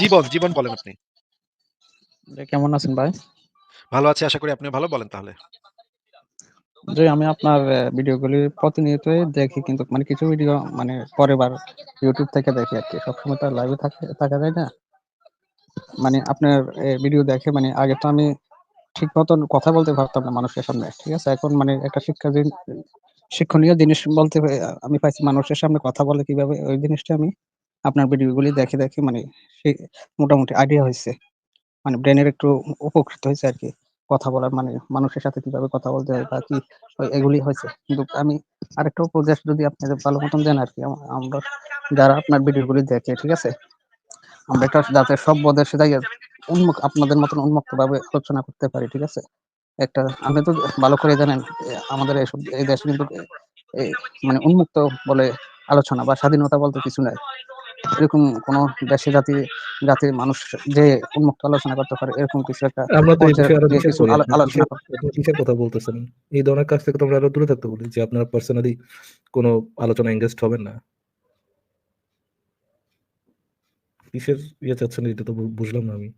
জীবন, জীবন বলেন আপনি। কেমন আছেন ভাই? ভালো আছি আশা করি আপনি ভালো। বলেন তাহলে। জি, আমি আপনার ভিডিওগুলি প্রতিনিয়তই দেখি কিন্তু মানে কিছু ভিডিও মানে পরের বার YouTube থেকে দেখি আরকি। সবসময় তো লাইভে থাকা থাকা যায় না। মানে আপনার ভিডিও দেখে মানে আগে তো আমি ঠিক মতন কথা বলতে পারতাম না মানুষের সামনে। ঠিক আছে? এখন মানে একটা শিক্ষা শিক্ষণীয় জিনিস বলতে আমি পাইছি মানুষের সামনে কথা বলে কীভাবে ওই জিনিসটা আমি আপনার ভিডিওগুলি দেখে, দেখে মানে সে মোটামুটি আইডিয়া হয়েছে মানে ব্রেইনের একটু উপকৃত হইছে আরকি। কথা বলার মানে মানুষের সাথে কীভাবে কথা বলতে হয় বা কি এগুলি হয়েছে কিন্তু আমি আরেকটা উপদেশ যদি আপনি ভালো মতন দেন আরকি আ আমরা যারা আপনার ভিডিওগুলি দেখে, ঠিক আছে? আমরা এটা যাতে সব বদেশে যাইয়া উন্মুক্ত আপনাদের মতন উন্মুক্তভাবে আলোচনা করতে পারি, ঠিক আছে? একটা আপনি তো ভালো করে জানেন আমাদের এসব এই দেশে কিন্তু মানে উন্মুক্ত বলে আলোচনা বা স্বাধীনতা বলতে কিছু নাই। এরকম কোন দেশে জাতি জাতির মানুষ যে উন্মুক্ত আলোচনা করতে পারে এরকম কিছু একটা আমরা তো আলোচনা কিসের কথা বলতেছেন? এই ধরনের কাজ থেকে তো আমরা আরও দূরে থাকতে বলি যে আপনারা পার্সোনালি কোন আলোচনা এনগেজড হবেন না। কিসের ইয়ে চাচ্ছেন এটা তো বুঝলাম না আমি।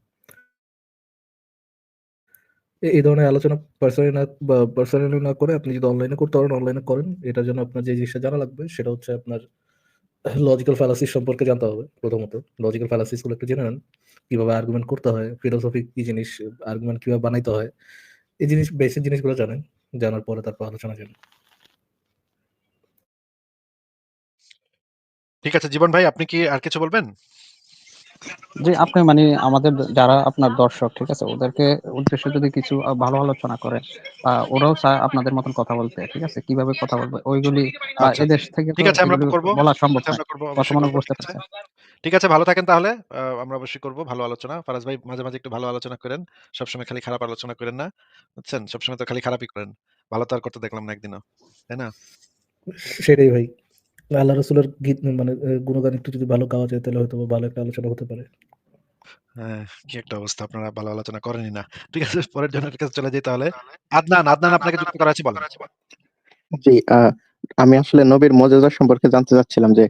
এই ধরনের আলোচনা পার্সোনালি না বা পার্সোনালি না করে আপনি যদি অনলাইনে করতে পারেন অনলাইনে করেন। এটার জন্য আপনার যে জিনিসটা জানা লাগবে সেটা হচ্ছে আপনার লজিক্যাল ফ্যালাসিস সম্পর্কে জানতে হবে প্রথমত। লজিক্যাল ফ্যালাসিসগুলো একটু জেনে নেন। কীভাবে আর্গুমেন্ট করতে হয়, ফিলোসফি কি জিনিস, আর্গুমেন্ট কীভাবে বানাইতে হয়। এই জিনিস বেসিক জিনিসগুলো জানেন। জানার পরে তারপর আলোচনা জানেন ঠিক আছে জীবন ভাই আপনি কি আর কিছু বলবেন? জি, আপনি মানে আমাদের যারা আপনার দর্শক, ঠিক আছে? ওদেরকে উদ্দেশ্যে যদি কিছু ভালো আলোচনা করেন আ ওরাও চায় আপনাদের মতন কথা বলতে, ঠিক আছে? কীভাবে কথা বলবে ওইগুলি আচ্ছা, এদেশ। থেকে ঠিক আছে আমরা করব। বলা সম্ভব মনে করব। বুঝতে ঠিক পারছেন। ঠিক আছে ভালো থাকেন তাহলে। আমরা অবশ্যই করব ভালো আলোচনা। ফারাজ ভাই মাঝে, মাঝে একটু ভালো আলোচনা করেন। সবসময় খালি খারাপ আলোচনা করেন না। বুঝছেন? সবসময় তো খালি খারাপই করেন। ভালো তো আর করতে দেখলাম না একদিনও। তাই না? সেটাই ভাই। আল্লাহ রাসূলের গীত মানে গুণগান একটু যদি ভালো গাওয়া যায় তাহলে হয়তোবা ভালো একটা আলোচনা হতে পারে। হ্যাঁ, কি একটা অবস্থা আপনারা ভালো আলোচনা করেনই না। ঠিক আছে পরের জনের কাছে চলে যাই তাহলে। আদনান, আদনান আপনাকে যুক্ত করা আছে বলেন। জি, আমি আসলে নবীর মর্যাদা সম্পর্কে জানতে চাচ্ছিলাম যে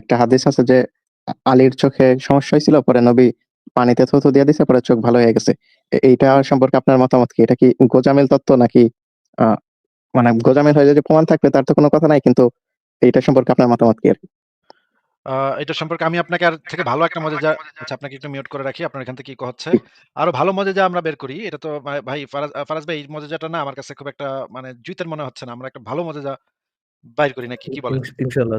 একটা হাদিস আছে যে আলীর চোখে সমস্যা হয়েছিল পরে নবী পানিতে থুথু দিয়ে দিছে পরে চোখ ভালো হয়ে গেছে। এইটা সম্পর্কে আপনার মতামত কি? এটা কি গোজামিল তত্ত্ব নাকি মানে গোজামিল হয়ে যদি প্রমাণ থাকবে তার তো কোনো কথা নাই কিন্তু এইটা সম্পর্কে আপনার মতামত কি আরকি? আ এটা সম্পর্কে আমি আপনাকে আর থেকে ভালো একটা মজাজা আচ্ছা আপনাকে একটু মিউট করে রাখি। আপনার এখান থেকে ইকো হচ্ছে। আরও ভালো মজাজা আমরা বের করি। এটা তো ভাই ফারাজ ফারাজ ভাই এই মজাজাটা না আমার কাছে খুব একটা মানে জুইতের মনে হচ্ছে না। আমরা একটা ভালো মজাজা বাইর করি নাকি কি বলেন? ইনশাআল্লাহ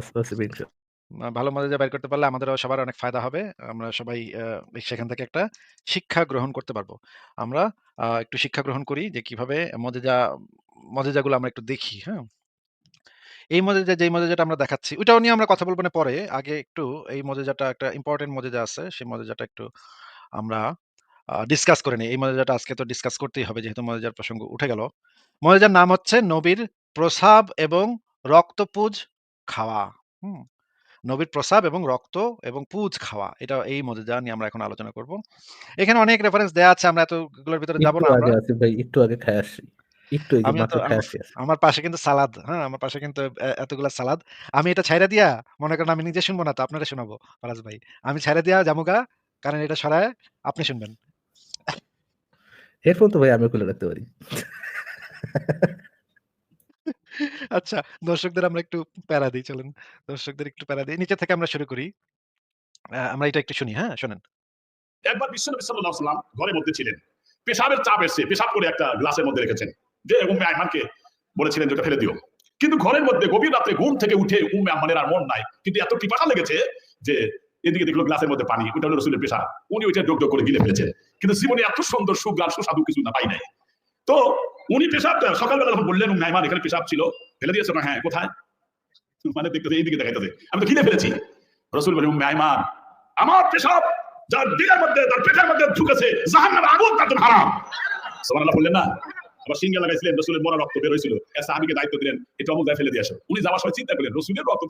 ভালো মজাজা বের করতে পারলে আমাদেরও সবার অনেক ফায়দা হবে। আমরা সবাই সেখান থেকে একটা শিক্ষা গ্রহণ করতে পারব আমরা একটু শিক্ষা গ্রহণ করি যে কীভাবে মজাজা মজাজাগুলো আমরা একটু দেখি, হ্যাঁ? এই মজাজা যেই মজাজাটা আমরা দেখাচ্ছি ওইটাও নিয়ে আমরা কথা বলব না পরে। আগে একটু এই মজাজাটা একটা ইম্পোর্টেন্ট মজাজা আছে। সেই মজাজাটা একটু আমরা ডিসকাস করে নেই। এই মজাজাটা আজকে তো ডিসকাস করতেই হবে যেহেতু মজাজার প্রসঙ্গ উঠে গেল। মজাজার নাম হচ্ছে নবীর প্রসাব এবং রক্তপুজ খাওয়া। হুম? নবীর প্রসাব এবং রক্ত এবং পুজ খাওয়া। এটা এই মজাজা নিয়ে আমরা এখন আলোচনা করব। এখানে অনেক রেফারেন্স দেয়া আছে আমরা এতগুলোর ভিতরে যাব না আমরা। একটু আগে খায় আসছি। একটু এই যে আমিও তো মাত্র খায় আমা আসছি আমার পাশে কিন্তু সালাদ, হ্যাঁ? আমার পাশে কিন্তু এ এতগুলা সালাদ। আমি এটা ছাইড়া দিয়া মনে করেন আমি নিজে শুনব না তো আপনারে শোনাবো ফারাজ ভাই। আমি ছাইড়া দিয়া যামুগা কারণ এটা সরায় আপনি শুনবেন। হেডফোন তো ভাই আমিও খুলে রাখতে পারি। আচ্ছা দর্শকদের আমরা একটু প্যারা দেই চলেন। দর্শকদের একটু প্যারা দেই। নিচে থেকে আমরা শুরু করি। আমরা এটা একটু শুনি, হ্যাঁ? শোনেন। একবার বিশ্বনবী সাল্লাল্লাহু আলাইহি ওয়াসাল্লাম ঘরের মধ্যে ছিলেন। পেশাবের চাপ এসছে, পেশাব করে একটা গ্লাসের মধ্যে রেখেছেন। যে উম্মে আইমানকে বলেছিলেন যে ওটা ফেলে দিও। কিন্তু ঘরের মধ্যে গভীর রাত্রে ঘুম থেকে উঠে উম্মে আম্মানের আর মন নাই। কিন্তু এত পিপাসা লেগেছে যে এদিকে দেখল গ্লাসের মধ্যে পানি। ওটা হলো রাসূলের পেশাব। উনি ওইটা ডোক ডোক করে গিলে ফেলেছেন। কিন্তু জীবনে এত সুন্দর সুগ্রাণ সুস্বাদু কিছু না পাই নাই। তো উনি পেশাবটা সকালবেলা যখন বললেন উম্মে আইমান এখানে পেশাব ছিল। ফেলে দিয়েছে না? হ্যাঁ, কোথায়? মানে দেখতেছে এইদিকে দেখাইতেছে। আমি তো গিলে ফেলেছি। রাসূল বলেন উম্মে আমার পেশাব যার দিলের মধ্যে তার পেটের মধ্যে ঢুকেছে জাহান্নামের আগুন তার জন্য হারাম সুবহানাল্লাহ বললেন না আবার লাগাইছিলেন রসুলের মরা রক্ত বের হয়েছিল। দায়িত্ব দিলেন এটা অমুক ফেলে দিয়ে উনি যাওয়ার সময় চিন্তা করলেন রসুলের রক্ত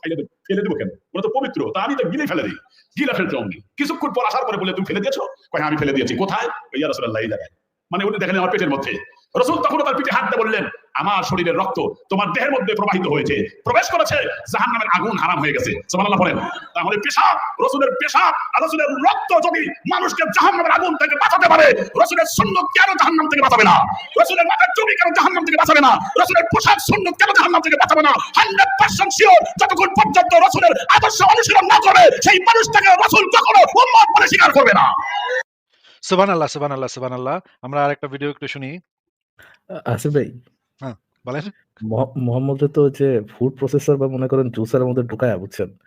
ফেলে দেবো কেন? ওরা তো পবিত্র তা আমি তো গিলে ফেলে দিই। গিলা ফেলতে অমনি কিছুক্ষণ পর আসার পরে বলে তুমি ফেলে দিয়েছ? কয় হ্যাঁ, আমি ফেলে দিয়েছি। কোথায়? ইয়া জায়গায়। মানে উনি দেখেন আমার পেটের মধ্যে। রসুল তখন তার পিঠে হাত দিয়ে বললেন আমার শরীরের রক্ত তোমার দেহের মধ্যে প্রবাহিত হয়েছে। প্রবেশ করেছে জাহান নামের আগুন হারাম হয়ে গেছে। সুবহানাল্লাহ বলেন তাহলে পেশাব রসুলের পেশাব আর রসুলের রক্ত যদি মানুষকে জাহান নামের আগুন থেকে বাঁচাতে পারে রসুলের সুন্নত কেন জাহান নাম থেকে বাঁচাবে না? রসুলের মাথার চুরি কেন জাহান নাম থেকে বাঁচাবে না? রসুলের পোশাক সুন্নত কেন জাহান নাম থেকে বাঁচাবে না? হান্ড্রেড পার্সেন্ট শিওর যতক্ষণ পর্যন্ত রসুলের আদর্শ অনুশীলন না করে সেই মানুষটাকে রসুল কখনো উম্মত বলে স্বীকার করবে না। সুবহানাল্লাহ, সুবহানাল্লাহ, সুবহানাল্লাহ। আমরা আরেকটা ভিডিও একটু শুনি। আসিফ ভাই বলেন। মহ- মোহাম্মদের তো যে ফুড প্রসেসর বা মনে করেন জুসারের মধ্যে ঢুকায় বুঝছেন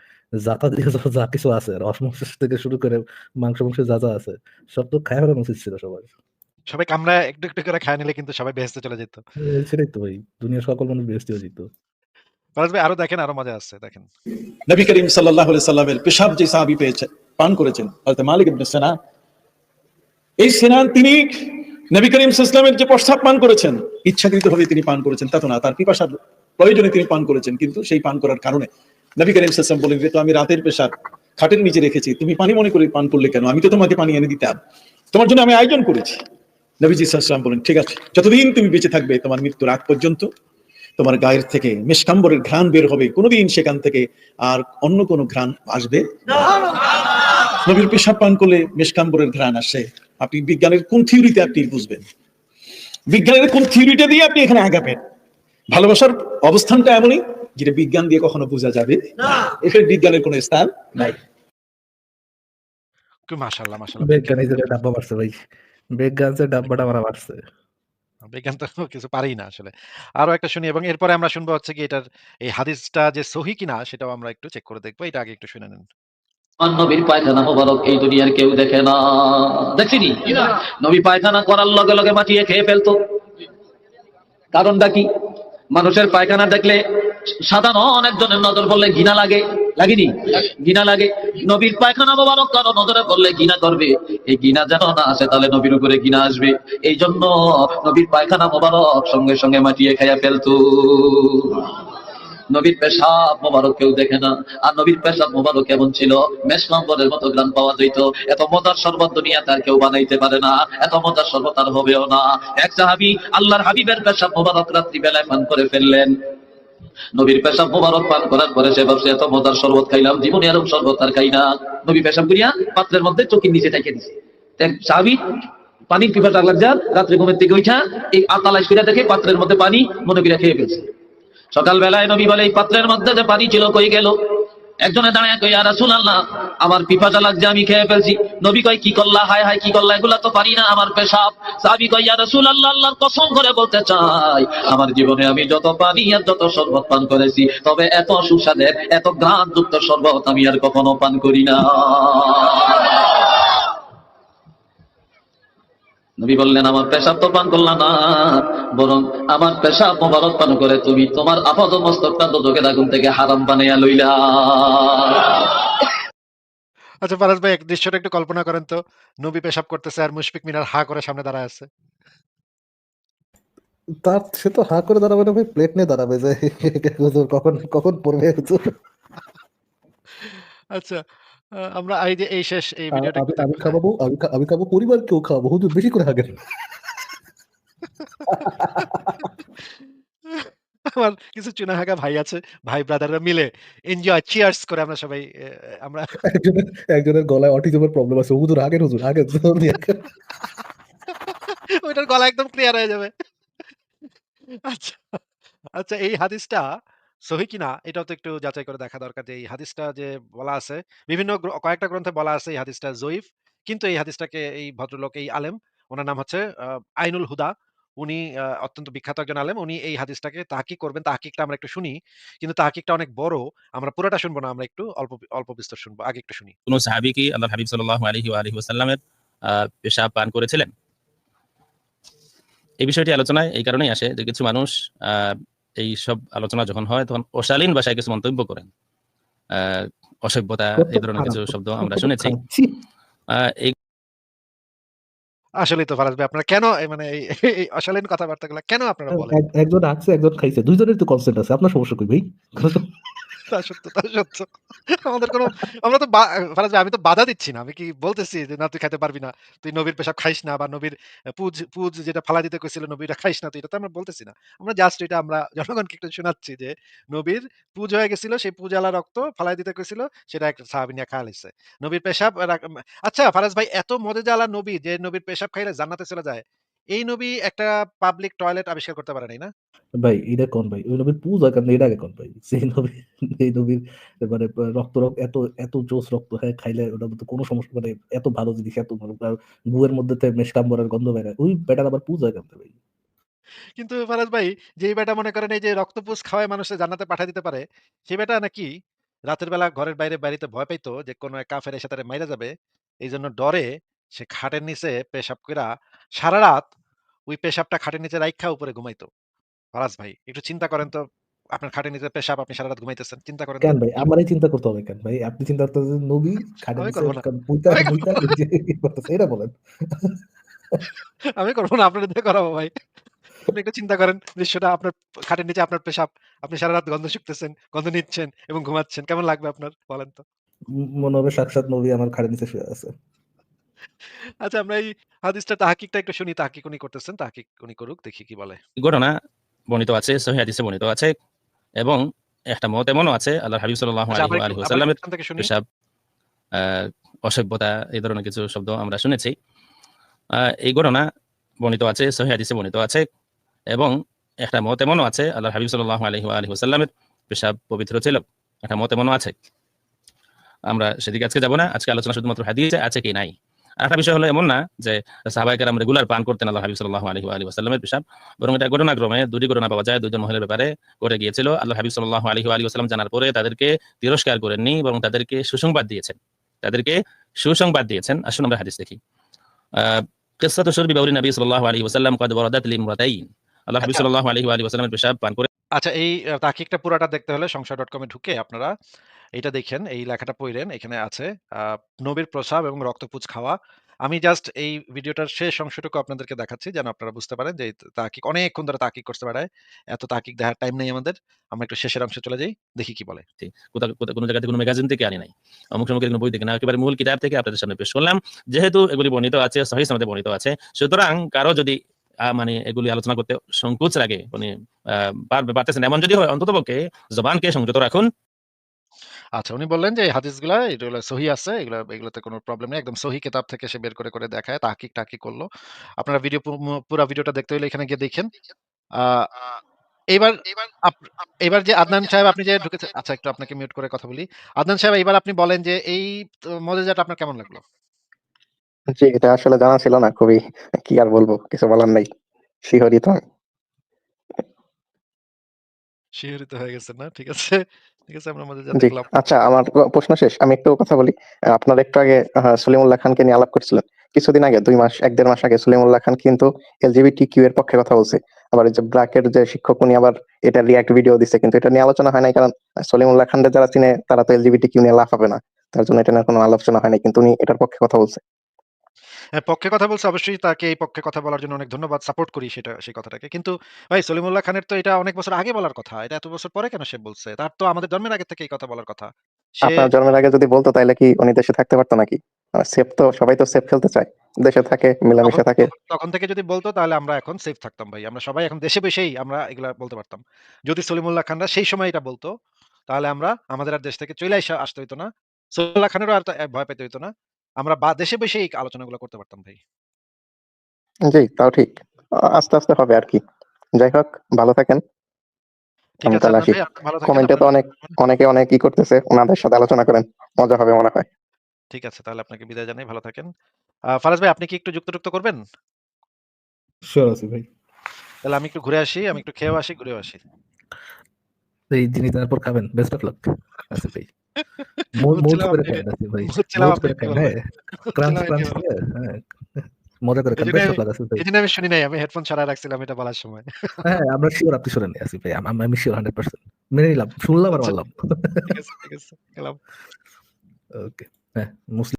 যাতা দিয়ে যত যা কিছু আছে রসমস থেকে শুরু করে মাংস মাংস যা যা আছে সব তো খায় ফেলানো উচিত ছিল সবার সবাই একটু, একটু করে খায় নিলে কিন্তু সবাই বেহেশতে চলে যেত। সেটাই তো ভাই দুনিয়ার সকল মানুষ হয়ে যেত ফারাজ ভাই আরও দেখেন, আরও মজা আসছে। দেখেন। নবী করিম সাল্লাহ সাল্লামের পেশাব যে সাহাবি পেয়েছে পান করেছেন হযরত মালিক ইবনে সিনান এই সিনান তিনি নবী করিম ইসলামের যে প্রস্তাব পান করেছেন, ইচ্ছাকৃতভাবে তিনি পান করেছেন, তা তো না, তার পিপাসার প্রয়োজনে তিনি পান করেছেন, কিন্তু সেই পান করার কারণে নবী করিম ইসলাম বলেন যে, তো আমি রাতের পেশাব খাটের নিচে রেখেছি, তুমি পানি মনে করে পান করলে কেন? আমি তো তোমাকে পানি এনে দিতাম তোমার জন্য আমি আয়োজন করেছি। নবীজি ইসলাম বলেন, ঠিক আছে, যতদিন তুমি বেঁচে থাকবে, তোমার মৃত্যুর আগ পর্যন্ত তোমার গায়ের থেকে মেশকাম্বরের ঘ্রাণ বের হবে। কোনোদিন সেখান থেকে আর অন্য কোনো ঘ্রাণ আসবে নবীর পেশাব পান করলে মেশকাম্বরের ঘ্রাণ আসে আপনি বিজ্ঞানের কোন থিওরিতে আপনি বুঝবেন বিজ্ঞানের কোন থিওরিটা দিয়ে আপনি এখানে আগাবেন ভালোবাসার অবস্থানটা এমনই যেটা বিজ্ঞান দিয়ে কখনো বোঝা যাবে এখানে বিজ্ঞানের কোনো স্থান নাই মাশাআল্লাহ, মাশাআল্লাহ। বিজ্ঞান এই ডাব্বা মারছে ভাই বিজ্ঞান ডাব্বাটা মারা মারছে বিজ্ঞান তো কিছু পারেই না আসলে। আরও একটা শুনি এবং এরপরে আমরা শুনব হচ্ছে কি এটার এই হাদিসটা যে সহি কিনা সেটাও আমরা একটু চেক করে দেখব। এটা আগে একটু শুনে নেন। আমার নবীর পায়খানা মোবারক এই দুনিয়ার কেউ দেখে না। দেখছিনি নবী পায়খানা করার লগে লগে মাটিয়ে খেয়ে ফেলতো। কারণটা কি? মানুষের পায়খানা দেখলে সাধারণ একজনের নজর পড়লে ঘৃণা লাগে। লাগেনি? ঘৃণা লাগে। নবীর পায়খানা মোবারক কারও নজরে পড়লে ঘৃণা করবে। এই ঘৃণা যেন না আসে তাহলে নবীর উপরে ঘৃণা আসবে। এই জন্য নবীর পায়খানা মোবারক সঙ্গে সঙ্গে মাটিয়ে খাইয়া ফেলতো। নবীর পেশাব মোবারক কেউ দেখে না। আর নবীর পেশাব মোবারক কেমন ছিল? মেষমাম্বরের মতো গ্রাম পাওয়া যেত এত মজার শরবত দুনিয়া তার কেউ বানাইতে পারে না। এত মজার শরবত আর হবেও না। এক সাহাবি আল্লাহর হাবিবের পেশাব মোবারক রাত্রি বেলায় পান করে ফেললেন। নবীর পেশাব মোবারক পান করার পরে সে ভাবছে, এত মজার শরবত খাইলাম, জীবনে এরকম শরবত আর খাই না। নবী পেশাব করিয়া পাত্রের মধ্যে চোখের নিচে রেখে দিছে। সাহাবি পানির পিপাসা লাগছে রাত্রে ঘুমের থেকে উঠা এই আতালাশ ফিরে দেখে পাত্রের মধ্যে পানি মনে করে খেয়ে ফেলছে। সকাল বেলায় নবী বলে, এই পাত্রের মধ্যে যে পানি ছিল কই গেল? একজনে দাঁড়ায় কই আর আল্লাহ আমার পিপাসা লাগছে, আমি খেয়ে ফেলছি। নবী কই কি করলা? হায় হায়, কি করলা? এগুলা তো পারি না আমার পেশাব। সাহাবী কই ইয়া রাসূলুল্লাহ, আল্লাহর কসম করে বলতে চাই, আমার জীবনে আমি যত পানি আর যত শরবত পান করেছি, তবে এত সুস্বাদের, এত গ্রাম যুক্ত শরবত আমি আর কখনো পান করি না। নবী বললেন আমার পেশাব তো পান করলাম না বরং আমার পেশাব মোবারক পান করে তুমি তোমার আপাত মস্তকটা দোজকের আগুন থেকে হারাম বানাইয়া লইলা আচ্ছা ফারাজ ভাই এক দৃশ্যটা একটু কল্পনা করেন তো। নবী পেশাব করতেছে আর মুশফিক মিনার হা করে সামনে দাঁড়ায় আছে। তার সে তো হা করে দাঁড়াবে না ভাই প্লেট নিয়ে দাঁড়াবে যে হুজুর কখন কখন পড়বে হুজুর আচ্ছা আমরা এই যে এই শেষ এই ভিডিওটা আমি একটু আমি। খাওয়াবো আমি খা- আমি খাব খাওয়াবো হুজুর বেশি করে হাগেন আমার কিছু চুনাহাগা ভাই আছে। ভাই ব্রাদাররা মিলে এনজয় চিয়ার্স করে আমরা সবাই আমরা একজনের একজনের গলায় অটিজমের প্রবলেম আছে হুজুর হাগেন হুজুর জলদি ওইটার গলা একদম ক্লিয়ার হয়ে যাবে। আচ্ছা, আচ্ছা এই হাদিসটা সহি কিনা, এটাও তো একটু যাচাই করে দেখা দরকার যে, এই হাদিসটা যে বলা আছে, বিভিন্ন কয়েকটা গ্রন্থে বলা আছে এই হাদিসটা জয়ীফ। কিন্তু এই হাদিসটাকে, এই ভদ্রলোক, এই আলেম উনার নাম হচ্ছে আইনুল হুদা। উনি অত্যন্ত বিখ্যাত একজন আলেম। উনি এই হাদিসটাকে তাহকিক করবেন। তাহকিকটা আমরা একটু শুনি। কিন্তু তাহকিকটা অনেক বড়। আমরা পুরোটা শুনব না। আমরা একটু অল্প অল্প বিস্তর শুনব। আগে একটু শুনি। কোন সাহাবী কি আল্লাহর হাবিব সাল্লাল্লাহু আলাইহি ওয়া আলিহি ওয়াসাল্লামের পেশাব পান করেছিলেন? এই বিষয়টি আলোচনায় এই কারণেই আসে যে, কিছু মানুষ আ এইসব আলোচনা যখন হয় তখন অশালীন ভাষায় কিছু মন্তব্য করেন। অসভ্যতা এই ধরনের কিছু শব্দ আমরা শুনেছি। আসলে এই আসলেই তো ফারাজ ভাই আপনারা কেন মানে এই এই অশালীন কথাবার্তাগুলা কেন আপনারা বলেন? একজন আছে একজন খাইছে দুইজনের তো কনসেন্ট আছে আপনার সমস্যা কই ভাই তা সত্য, তা সত্য। আমাদের কোনো আমরা তো ফারাজ আমি তো বাধা দিচ্ছি না। আমি কি বলতেছি যে, "না তুই খাইতে পারবি না। তুই নবীর পেশাব খাইস না বা নবীর পুজ পুজ যেটা ফালা দিতে কইছিল খাইস না তুই।" এটা তো আমরা বলতেছি না। আমরা জাস্ট এটা আমরা জনগণকে একটু শোনাচ্ছি যে, নবীর পুজ হয়ে গেছিল, সেই পুজালা রক্ত ফালায় দিতে কইছিল, সেটা এক সাহাবী লাইছে। নবীর পেশাব আচ্ছা ফারাজ ভাই এত মজেদালা নবী যে নবীর পেশাব খাইলে জান্নাতে চলে যায়। এই নবী একটা পাবলিক টয়লেট আবিষ্কার করতে পারে নাই না? ভাই এটা কোন ভাই? ওই নবীর পূজা কেন এটা আগে কোন ভাই? সেই নবী এই নবীর মানে প রক্ত এত এত জোস রক্ত হ্যাঁ খাইলে ওটার মধ্যে কোনো সমস্যা মানে এত ভালো জিনিস এত ভালো গুয়ের মধ্যে মেশকাম্বরের গন্ধ ওই বেটার আবার পূজা কেন ভাই? কিন্তু ফারাজ ভাই যেই বেটা মনে করেন এই যে রক্তপুষ খাওয়ায় মানুষের জান্নাতে পাঠায় দিতে পারে, সে বেটা নাকি রাতের বেলা ঘরের বাইরে বাড়িতে ভয় পাইতো যে কোনো কাফের এসে তারে মাইরা যাবে। এইজন্য ডরে সে খাটের নিচে পেশাব কইরা সারারাত ওই পেশাবটা খাটের নিচে রাইখা উপরে ঘুমাইতো। ফারাজ ভাই একটু চিন্তা করেন তো আপনার খাটের নিচে পেশাব আপনি সারারাত ঘুমাইতেছেন। চিন্তা করেন কেন ভাই? আমারই চিন্তা করতে হবে কেন ভাই? আপনি চিন্তা করতেছেন নবী খাটের আমি নিচে করব না। মুইতা আমি করব মুইতা না। নিজে ই করতেছে এটা বলেন। আমি করব না আপনারে দিয়ে করাবো ভাই। আপনি একটু চিন্তা করেন দৃশ্যটা আপনার খাটের নিচে আপনার পেশাব। আপনি সারারাত গন্ধ শুঁকতেছেন, গন্ধ নিচ্ছেন এবং ঘুমাচ্ছেন। কেমন লাগবে আপনার বলেন তো? মনে হবে সাক্ষাৎ নবী আমার খাটের নিচে শুয়ে আছে। আচ্ছা আমরা এই হাদিসটা তাহকিকটা একটু শুনি। তাহকিক উনি করতেছেন। তাহকিক উনি করুক। দেখি কি বলে। ঘটনা বর্ণিত আছে, সহিহ হাদিসে বর্ণিত আছে এবং একটা মত এমনও আছে আল্লাহর হাবিব সাল্লাল্লাহু আচ্ছা আলাইহি ওয়াসাল্লামের। পেশাব, অসভ্যতা এই ধরনের কিছু শব্দ আমরা শুনেছি। এই ঘটনা বর্ণিত আছে, সহিহ হাদিসে বর্ণিত আছে এবং একটা মত এমনও আছে আল্লাহর হাবিব সাল্লাল্লাহু আলাইহি ওয়া আলিহি পেশাব পবিত্র ছিল। একটা মত এমনও আছে। আমরা সেদিকে আজকে যাব না। আজকে আলোচনা শুধুমাত্র হাদিসে আছে কি নাই। আরেকটা বিষয় হলো এমন না যে সাহাবায়ে কেরাম রেগুলার পান করতেন আল্লাহর হাবিব সাল্লাল্লাহু আলাইহি ওয়া আলিহি পেশাব। বরং এটা ঘটনাক্রমে ২ টি ঘটনা পাওয়া যায় ২ জন মহিলার ব্যাপারে ঘটে গিয়েছিল। আল্লাহর হাবিব সাল্লাল্লাহু আলাইহি ওয়া আলিহি ওয়াসাল্লাম জানার পরে তাদেরকে তিরস্কার করেননি বরং তাদেরকে সুসংবাদ দিয়েছেন। তাদেরকে সুসংবাদ দিয়েছেন। আসুন আমরা হাদিস দেখি। আ কিসসাতু শুরবি বাউলি নবী সাল্লাল্লাহু আলাইহি ওয়াসাল্লাম কদ ওয়ারাদাত লিমরাতাইন। আল্লাহর হাবিব আচ্ছা। সাল্লাল্লাহু আলাইহি ওয়া আলিহি ওয়াসাল্লামের পেশাব পান করে আচ্ছা এই আ তাহকিকটা পুরাটা দেখতে হলে সংশয়.com এ ঢুকে আপনারা এইটা দেখেন, এই লেখাটা পইড়েন। এখানে আছে নবীর প্রসাব এবং রক্তপুঁজ খাওয়া। আমি জাস্ট এই ভিডিওটার শেষ অংশটুকু আপনাদেরকে দেখাচ্ছি যেন আপনারা বুঝতে পারেন যে এই তাহকিক অনেকক্ষণ ধরে তাহকিক করতে বেড়ায়। এত তাহকিক দেখার টাইম নেই আমাদের। আমরা একটু শেষের অংশে চলে যাই। দেখি কি বলে। কোথাও কোনো জায়গা থেকে কোনো ম্যাগাজিন থেকে আনি নাই। অমুক সমুকের কোনো বই থেকে না, একেবারে মূল কিতাব থেকে আপনাদের সামনে পেশ করলাম। যেহেতু এগুলি বর্ণিত আছে, সহিহ সনদে বর্ণিত আছে। সুতরাং কারও যদি মানে এগুলি আলোচনা করতে সংকোচ লাগে, মানে পারতেছেন এমন যদি হয় অন্ততপক্ষে জবানকে সংযত রাখুন। আচ্ছা উনি বললেন যে এই হাদিসগুলা এগুলা সহিহ আছে। এগুলা এগুলাতে কোনো প্রবলেম নেই। একদম সহিহ কিতাব থেকে সে বের করে, করে দেখায়। তাহকিক-টাহকিক করল। আপনারা ভিডিও পুরা ভিডিওটা দেখতে হইলে এখানে গিয়ে দেখেন। এইবার এবার যে আদনান সাহেব আপনি যে ঢুকেছেন আচ্ছা একটু আপনাকে মিউট করে কথা বলি। আদনান সাহেব এইবার আপনি বলেন যে এই মজাজাটা আপনার কেমন লাগল? জি, এটা আসলে জানা ছিল না। খুবই কি আর বলব? কিছু বলার নাই। শিহরিত। শিহরিত হয়ে গেছেন না? ঠিক আছে। ঠিক আছে আমরা। আচ্ছা আমার প্রশ্ন শেষ। আমি একটু কথা বলি। আপনারা একটু আগে সলিমুল্লাহ খানকে নিয়ে আলাপ করছিলেন। কিছুদিন আগে ২ মাস ১-১.৫ মাস আগে সলিমুল্লাহ খান কিন্তু এলজিবিটিকিউ এর পক্ষে কথা বলছে। আবার যে ব্র্যাকের যে শিক্ষক উনি আবার এটা রিঅ্যাক্ট ভিডিও দিছে। কিন্তু এটা নিয়ে আলোচনা হয় নাই কারণ সলিমুল্লাহ খানরে যারা চিনে তারা তো এলজিবিটিকিউ নিয়ে লাফাবে না। তার জন্য এটা নিয়ে কোনো আলোচনা হয় নাই। কিন্তু উনি এটার পক্ষে কথা বলছে। হ্যাঁ, পক্ষে কথা বলছে অবশ্যই তাকে এই পক্ষে কথা বলার জন্য অনেক ধন্যবাদ। সাপোর্ট করি সেটা সেই কথাটাকে। কিন্তু ভাই সলিমুল্লাহ খানের তো এটা অনেক বছর আগে বলার কথা। এটা এত বছর পরে কেন সে বলছে? তার তো আমাদের জন্মের আগে থেকে এই কথা বলার কথা। আপনার জন্মের আগে যদি বলতো তাইলে কি উনি দেশে থাকতে পারতো নাকি? সেফ তো সবাই তো সেফ খেলতে চায়। দেশে থাকে, মিলামিশা থাকে। তখন থেকে যদি বলতো তাহলে আমরা এখন সেফ থাকতাম ভাই। আমরা সবাই এখন দেশে বসেই আমরা এগুলা বলতে পারতাম। যদি সলিমুল্লাহ খানরা সেই সময় এটা বলতো, তাহলে আমরা আমাদের আর দেশ থেকে চইলা আইসা আসতে হইতো না। সলিমুল্লাহ খানেরও আর ভয় পেতে হইতো না। আমরা বা দেশে বসেই এই আলোচনাগুলো করতে পারতাম ভাই। জি, তাও ঠিক। আস্তে, আস্তে হবে আর কি যাই হোক ভালো থাকেন। কমেন্টে তো অনেক অনেকে অনেক ই করতেছে। উনাদের সাথে আলোচনা করেন। মজা হবে মনে হয়। ঠিক আছে তাহলে আপনাকে বিদায় জানাই। ভালো থাকেন। ফারাজ ভাই আপনি কি একটু যুক্ত-টুক্ত করবেন? শিওর আছি ভাই। তাহলে আমি একটু ঘুরে আসি। আমি একটু খেয়েও আসি, ঘুরেও আসি। এই জিনিস তারপর খাবেন। বেস্ট অফ লাক আসিফ ভাই। মৌ করে খাইন ভাই। বুঝছিলাম করে বলবেন। হ্যাঁ। ক্রাঞ্চ ক্রাঞ্চ করে হ্যাঁ। মজা করে অফ লাক আসিফ ভাই। এজন্য আমি শুনি নাই। আমি হেডফোন ছাড়া রাখছিলাম এটা বলার সময়। হ্যাঁ, আমরা শিওর আপনি শোনেননি আসিফ ভাই। আমি শিওর 100% মেনে নিলাম। শুনলাম আর বললাম আছে। গেলাম। ওকে। হ্যাঁ, মুসলিম